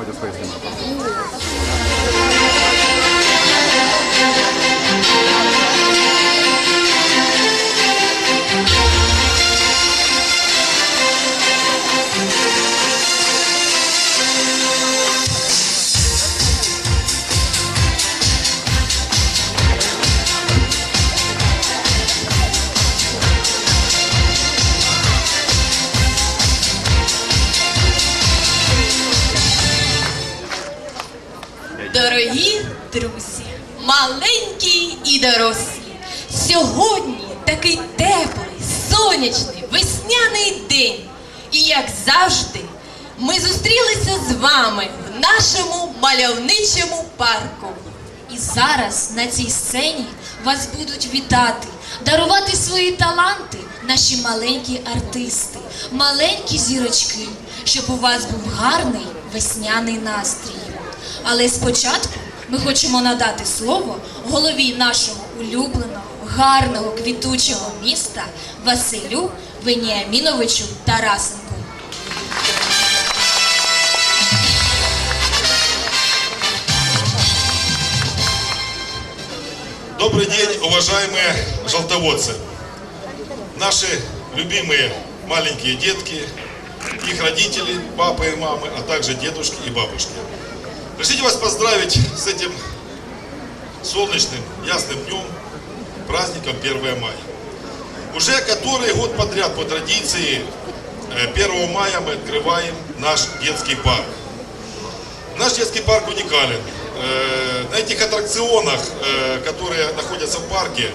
思いですか吉村さん зустрілися з вами в нашому мальовничому парку. І зараз на цій сцені вас будуть вітати, дарувати свої таланти наші маленькі артисти, маленькі зірочки, щоб у вас був гарний весняний настрій. Але спочатку ми хочемо надати слово голові нашого улюбленого, гарного, квітучого міста Василю Веніаміновичу Тарасенку. Добрый день, уважаемые желтоводцы. Наши любимые маленькие детки, их родители, папы и мамы, а также дедушки и бабушки. Разрешите вас поздравить с этим солнечным, ясным днем, праздником 1 мая. Уже который год подряд по традиции э, 1 мая мы открываем наш детский парк. Наш детский парк уникален. Э, На этих аттракционах, э, которые находятся в парке,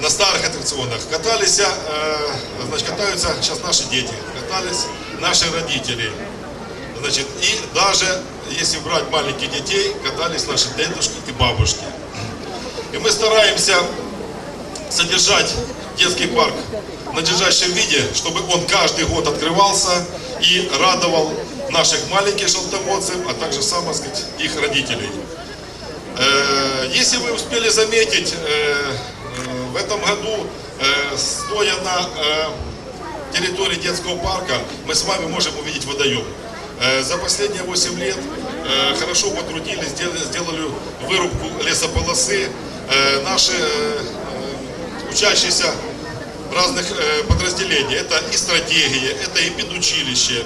на старых аттракционах, катались, э, значит, катаются сейчас наши дети, катались наши родители. Значит, и даже если брать маленьких детей, катались наши дедушки и бабушки. И мы стараемся содержать детский парк в надлежащем виде, чтобы он каждый год открывался и радовал наших маленьких желтоводцев, а также, сам сказать, их родителей. Э, Если вы успели заметить, э, э, в этом году, стоя на территории детского парка, мы с вами можем увидеть водоем. За последние 8 лет хорошо потрудились, сделали, вырубку лесополосы. Наши учащиеся разных подразделений, это и стратегия, это и педучилище,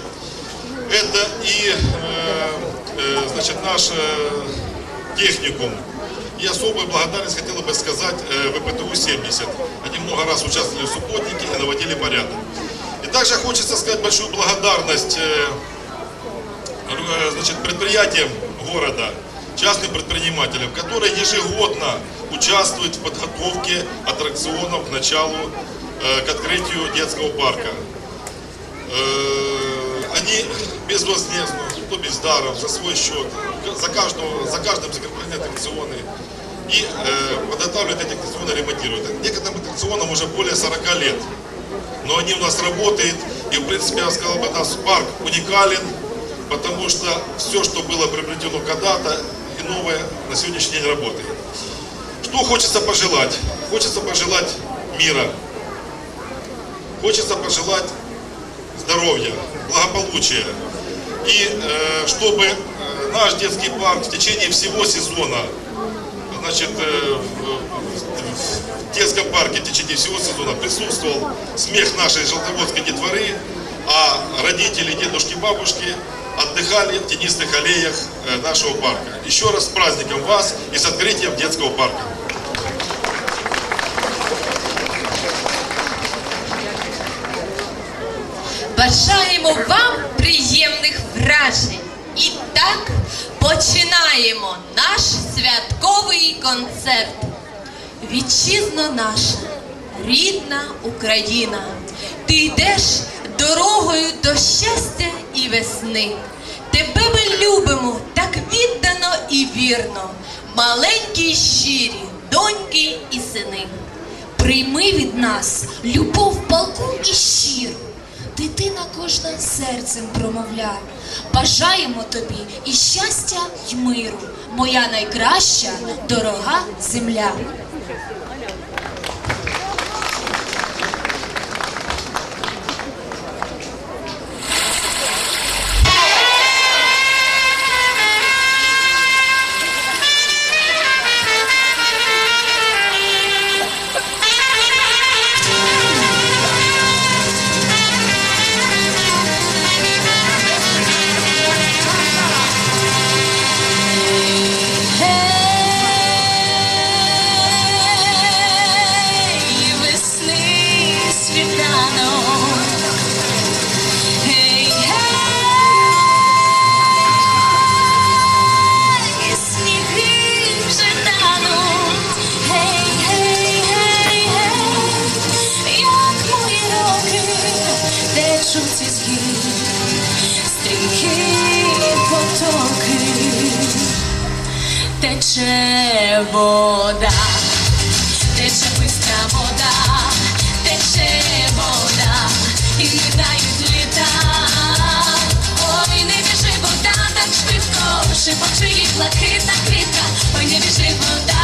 это и э, э, значит, наш э, техникум. И особую благодарность хотела бы сказать э, ВПТУ-70. Они много раз участвовали в субботнике и наводили порядок. И также хочется сказать большую благодарность э, э, значит, предприятиям города, частным предпринимателям, которые ежегодно участвуют в подготовке аттракционов к началу, э, к открытию детского парка. Э, Они безвозмездно, кто без даров, за свой счет, за, каждого, за каждым закреплены аттракционы. И э, подготавливают эти аттракционы, ремонтируют. Некоторым аттракционам уже более 40 лет. Но они у нас работают, и в принципе я сказал бы, наш парк уникален, потому что все, что было приобретено когда-то, и новое на сегодняшний день работает. Что хочется пожелать? Хочется пожелать мира. Хочется пожелать здоровья, благополучия. И э, чтобы э, наш детский парк в течение всего сезона, значит, э, в, в детском парке в течение всего сезона присутствовал смех нашей желтоводской детворы, а родители, дедушки, бабушки отдыхали в тенистых аллеях э, нашего парка. Еще раз с праздником вас и с открытием детского парка. Бажаємо вам приємних вражень. І так починаємо наш святковий концерт. Вітчизно наша, рідна Україна, ти йдеш дорогою до щастя і весни. Тебе ми любимо так віддано і вірно, маленькі й щирі, доньки і сини. Прийми від нас любов палку і щиру. Дитина кожним серцем промовля. Бажаємо тобі і щастя, й миру, моя найкраща, дорога земля. вода, тече бистра вода, тече вода, і літають літа. Ой, не бежи, вода, так швидко, шепочує блакитна квітка, ой, не бежи, вода.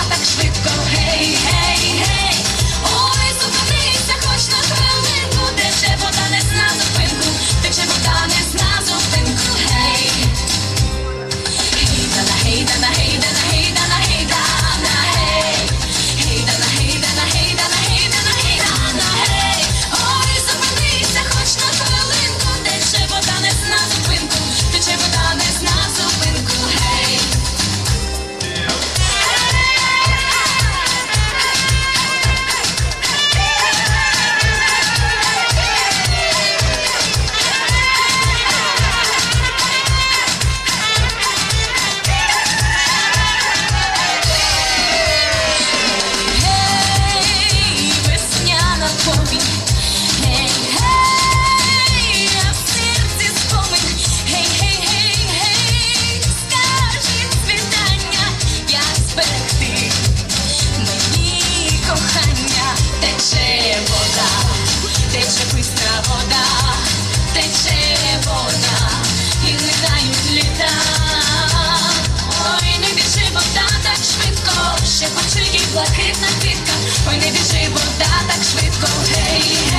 блакитна квітка, ой не біжи вода так швидко, гей.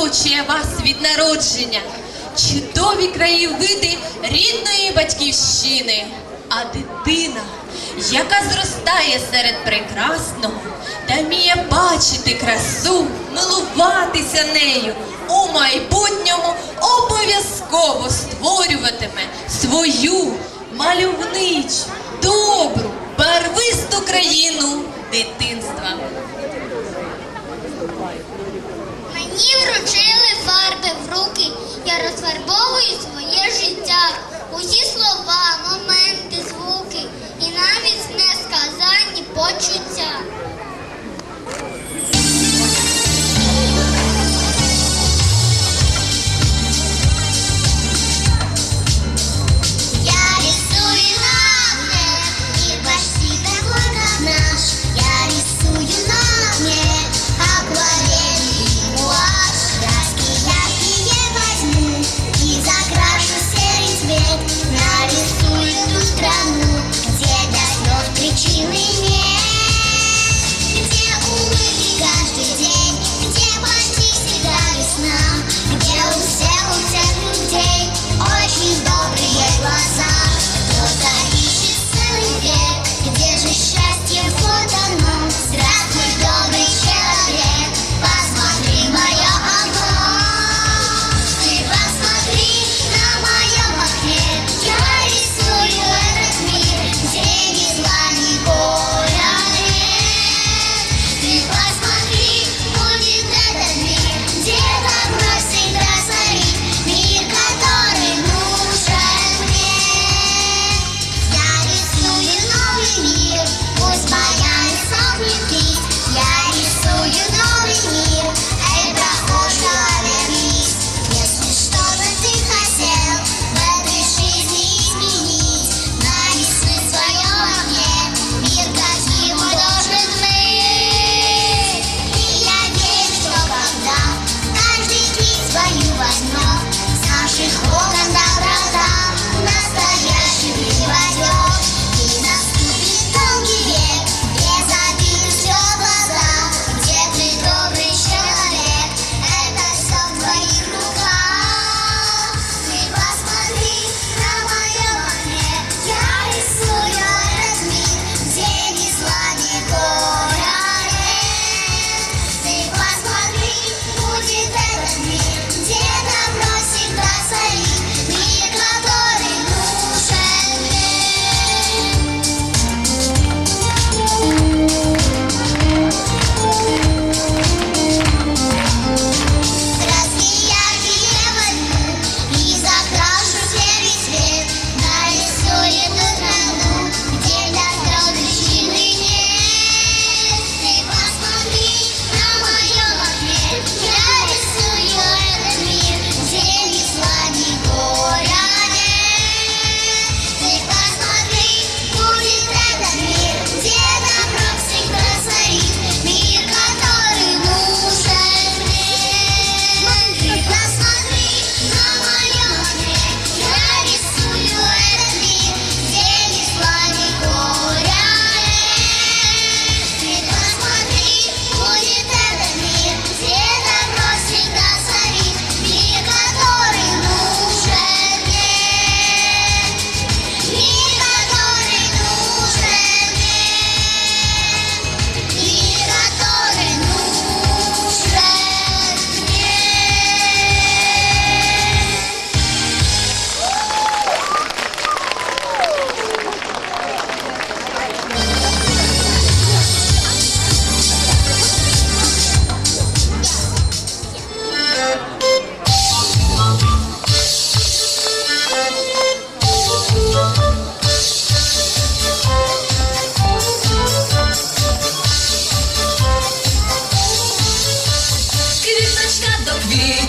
оточує вас від народження, чудові краєвиди рідної батьківщини, а дитина, яка зростає серед прекрасного та вміє бачити красу, милуватися нею у майбутньому обов'язково створюватиме свою мальовничу, добру, барвисту країну дитинства. Мені вручили фарби в руки, я розфарбовую своє життя, усі слова, моменти, звуки. І навіть несказані почуття.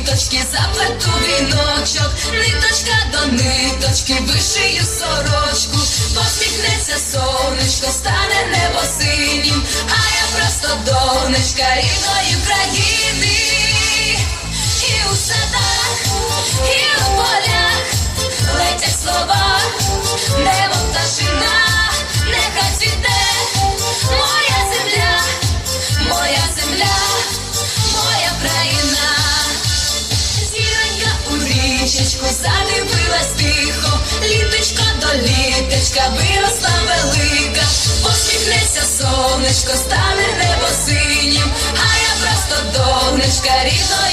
Заплету віночок, ниточка до ниточки, вишию сорочку, посміхнеться сонечко, стане небо синім, а я просто донечка рідної країни. І у садах, і у полях летять слова, небо пташина, нехай цвіте. Моя земля, моя земля, річечку задивилась тихо, літочко до літочка виросла велика, посміхнеться сонечко, стане небо синім, а я просто донечка рідної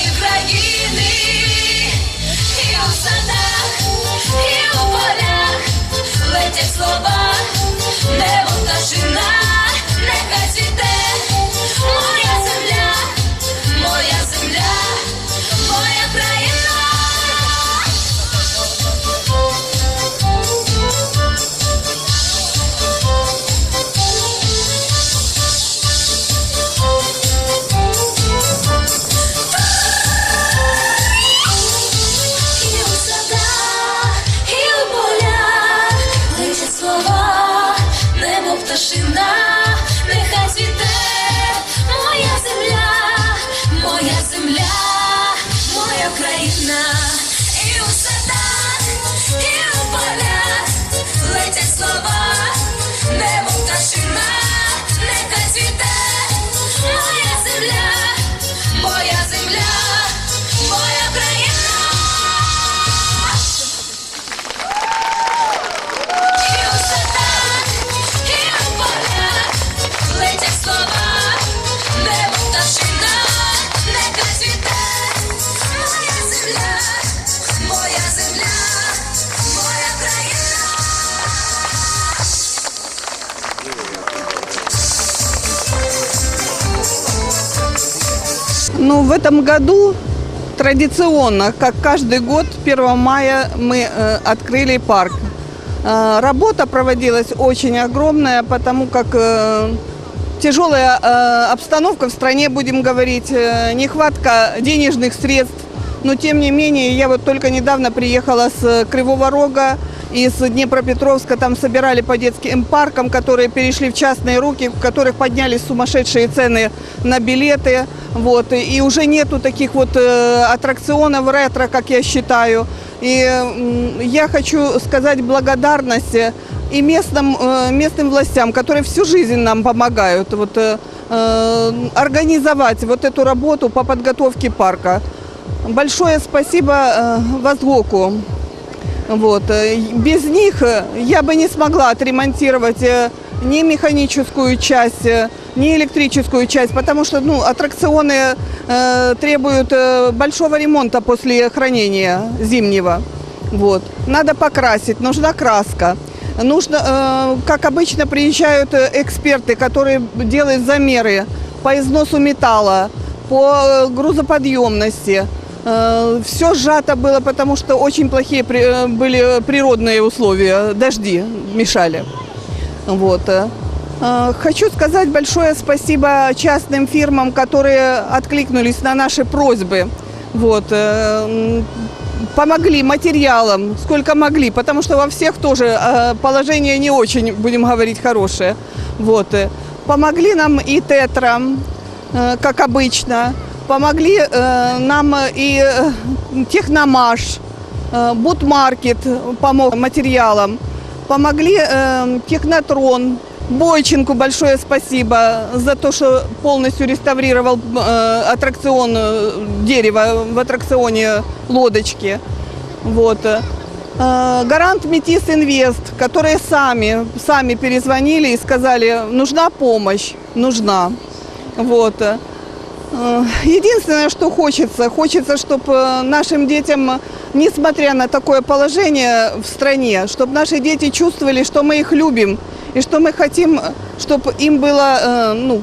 Ну, в этом году традиционно, как каждый год, 1 мая мы э, открыли парк. Э, работа проводилась очень огромная, потому как э, тяжелая э, обстановка в стране, будем говорить, э, нехватка денежных средств. Но тем не менее, я вот только недавно приехала с Кривого Рога, из Днепропетровска, там собирали по детским паркам, которые перешли в частные руки, в которых поднялись сумасшедшие цены на билеты. Вот, и уже нету таких вот э, аттракционов ретро, как я считаю. И я хочу сказать благодарность э, и местным, э, местным властям, которые всю жизнь нам помогают вот, э, организовать вот эту работу по подготовке парка. Большое спасибо Возлоку. Вот. э, Без них э, я бы не смогла отремонтировать э, ни механическую часть, ни электрическую часть, потому что ну, аттракционы э, требуют большого ремонта после хранения зимнего. Вот. Надо покрасить, нужна краска. Нужно, э, как обычно, приезжают эксперты, которые делают замеры по износу металла, по грузоподъемности. Все сжато было, потому что очень плохие э, были природные условия, дожди мешали. Вот. э. Э, Хочу сказать большое спасибо частным фирмам, которые откликнулись на наши просьбы. Вот. э, Помогли материалом, сколько могли, потому что во всех тоже э, положение не очень, будем говорить, хорошее. Вот. э. Помогли нам и Тетра, э, как обычно. Помогли э, нам и э, Техномаш, э, Бутмаркет помог материалом. Помогли э, Технотрон, Бойченку большое спасибо за то, что полностью реставрировал э, аттракцион э, дерево в аттракционе лодочки. Вот. Э, Гарант Метис Инвест, которые сами, сами перезвонили и сказали, нужна помощь, нужна. Вот. Э, Единственное, что хочется, хочется, чтобы нашим детям, несмотря на такое положение в стране, чтобы наши дети чувствовали, что мы их любим, и что мы хотим, чтобы им было, э, ну,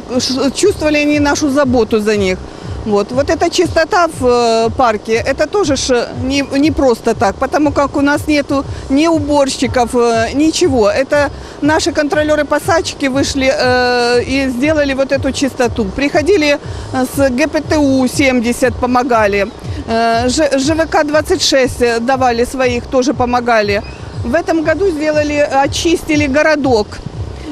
чувствовали они нашу заботу за них. Вот, вот эта чистота в э, парке, это тоже ж не, не просто так, потому как у нас нету ни уборщиков, э, ничего. Это наши контролеры-посадчики вышли э, и сделали вот эту чистоту. Приходили э, с ГПТУ 70, помогали. Э, Ж- ЖВК-26 давали своих, тоже помогали. В этом году сделали, очистили городок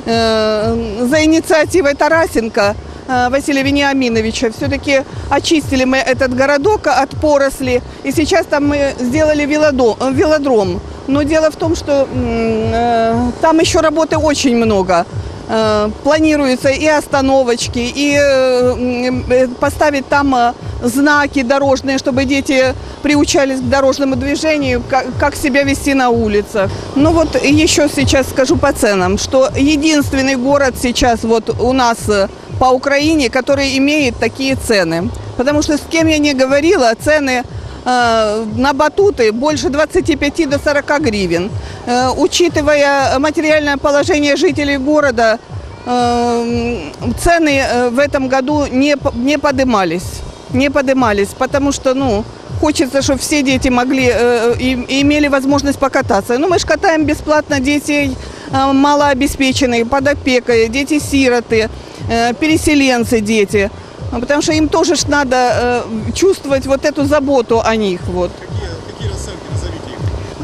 э, за инициативой Тарасенко э, Василия Вениаминовича. Все-таки очистили мы этот городок от поросли. И сейчас там мы сделали э, велодром. Но дело в том, что э, там еще работы очень много. Э, Планируются и остановочки, и э, э, поставить там э, знаки дорожные, чтобы дети приучались к дорожному движению, как, себя вести на улицах. Ну вот еще сейчас скажу по ценам, что единственный город сейчас вот у нас э, по Украине, который имеет такие цены. Потому что с кем я не говорила, цены э, на батуты больше 25 до 40 гривен. Э, Учитывая материальное положение жителей города, э, цены в этом году не, не подымались. Не подымались, потому что, ну, хочется, чтобы все дети могли и, имели возможность покататься. Ну, мы же катаем бесплатно детей э, малообеспеченных, под опекой, дети-сироты, переселенцы дети. Ну, Потому что им тоже ж надо э, чувствовать вот эту заботу о них. Вот. Какие расценки, назовите их.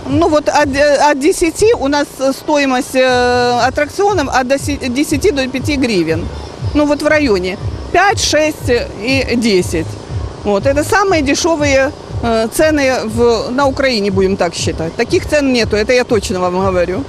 Ну вот от, э, от 10 у нас стоимость э, аттракционов от доси- 10 до 5 гривен. Ну вот в районе 5, 6 и 10. Вот. Это самые дешевые э, цены в, на Украине, будем так считать. Таких цен нету, это я точно вам говорю.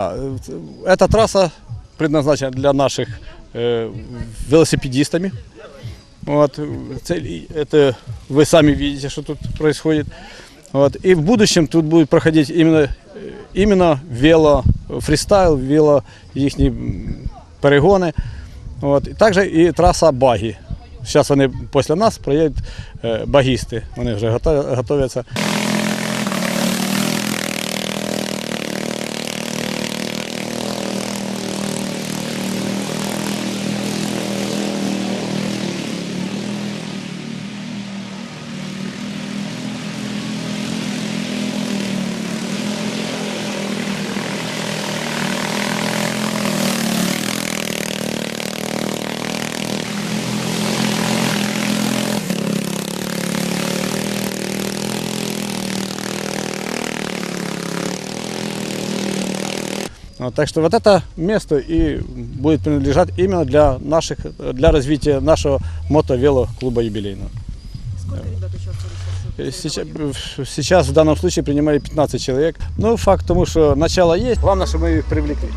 А, э, Эта трасса предназначена для наших э, велосипедистами. Вот, э, цель, это вы сами видите, что тут происходит. Вот, и в будущем тут будет проходить именно, э, именно вело фристайл, вело их перегони. Вот. І також і траса багі. Зараз вони після нас проїдуть е, багісти. Вони вже готовляться. Так что вот это место и будет принадлежать именно для наших, для развития нашего мото-вело-клуба юбилейного. Сколько ребят участвовали? Сейчас, сейчас в данном случае принимали 15 человек. Ну, факт тому, что начало есть. Главное, что мы их привлекли.